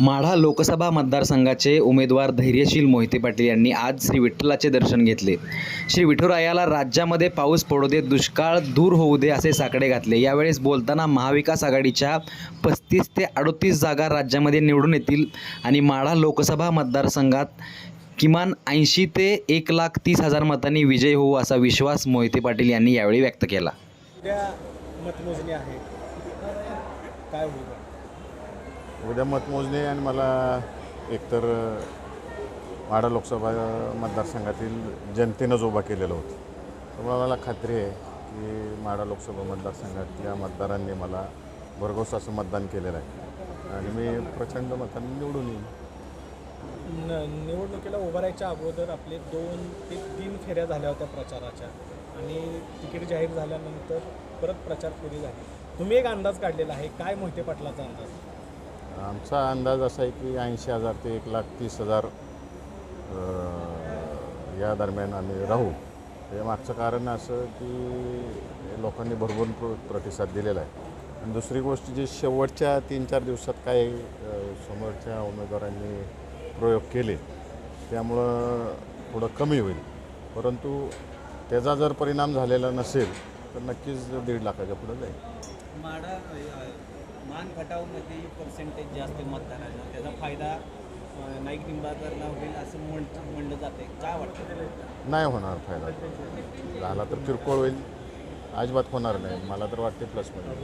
माढा लोकसभा मतदारसंघाचे उमेदवार धैर्यशील मोहिते पाटील यांनी आज श्री विठ्ठलाचे दर्शन घेतले. श्री विठुरायाला राज्यामध्ये पाऊस पडू दे दुष्काळ दूर होऊ दे असे साकडे घातले. यावेळेस बोलताना महाविकास आघाडीच्या पस्तीस ते अडतीस जागा राज्यामध्ये निवडून येतील आणि माढा लोकसभा मतदारसंघात किमान ऐंशी ते एक लाख तीस हजार मतांनी विजय होऊ असा विश्वास मोहिते पाटील यांनी यावेळी व्यक्त केला. मतमोजणी आहे. काय होईल? उद्या मतमोजणी आणि मला एकतर माढा लोकसभा मतदारसंघातील जनतेनंच उभा केलेलं होतं. त्यामुळे मला खात्री आहे की माढा लोकसभा मतदारसंघातल्या मतदारांनी मला भरघोस असं मतदान केलेलं आहे. आणि मी प्रचंड मतांनी निवडून येईन. न निवडणुकीला उभं राहायच्या अगोदर आपले दोन ते तीन फेऱ्या झाल्या होत्या प्रचाराच्या. आणि तिकीट जाहीर झाल्यानंतर परत प्रचार फेरी झाली. तुम्ही एक अंदाज काढलेला आहे काय मोहिते पाटलाचा अंदाज? आमचा अंदाज असा आहे की ऐंशी हजार ते एक लाख तीस हजार या दरम्यान आम्ही राहू. हे मागचं कारण असं की लोकांनी भरभरून प्र प्रतिसाद दिलेला आहे. आणि दुसरी गोष्ट जी शेवटच्या तीन चार दिवसात काय समोरच्या उमेदवारांनी प्रयोग केले त्यामुळं थोडं कमी होईल. परंतु त्याचा जर परिणाम झालेला नसेल तर नक्कीच दीड लाखाच्या पुढे जाईल. माडा मान खटावमध्ये पर्सेंटेज जास्त मतदारांना त्याचा फायदा नाईक निंबाळकरला होईल असं म्हण म्हणलं जाते काय वाटतं? नाही होणार फायदा. झाला तर किरकोळ होईल. अजिबात होणार नाही. मला तर वाटते प्लसमध्ये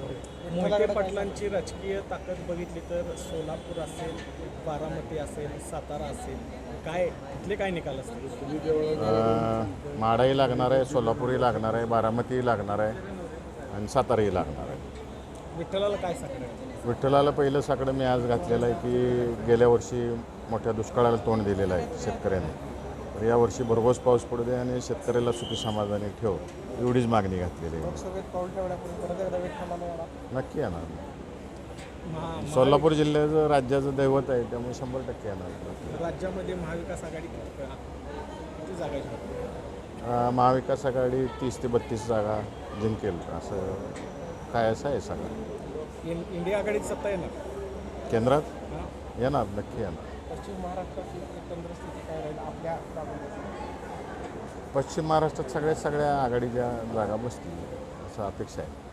मोहिते पाटलांची राजकीय ताकद बघितली तर सोलापूर असेल बारामती असेल सातारा असेल काय तिथले काय निकाल असतील? माडाही लागणार आहे सोलापूरही लागणार आहे बारामतीही लागणार आहे आणि साताराही लागणार आहे. विठ्ठलाला काय सांगणार विठ्ठलाला पहिलं साकडं मी आज घातलेलं आहे की गेल्या वर्षी मोठ्या दुष्काळाला तोंड दिलेलं आहे शेतकऱ्यांनी. यावर्षी भरघोस पाऊस पडू दे आणि शेतकऱ्याला सुखी समाधानी ठेव एवढीच मागणी घातलेली आहे. नक्की येणार. सोलापूर जिल्ह्याचं राज्याचं दैवत आहे त्यामुळे शंभर टक्के येणार. राज्यामध्ये महाविकास आघाडी किती जागा जिंकते? अ, महाविकास आघाडी तीस ते बत्तीस जागा जिंकेल असं काय असं आहे सगळं. इंडिया आघाडीत सत्ता येणार? केंद्रात? येणार नक्की येणार. पश्चिम महाराष्ट्राची एकंदर स्थिती काय राहील आपल्या पश्चिम महाराष्ट्रात सगळ्या सगळ्या आघाडीच्या जागा बसतील असं अपेक्षा आहे.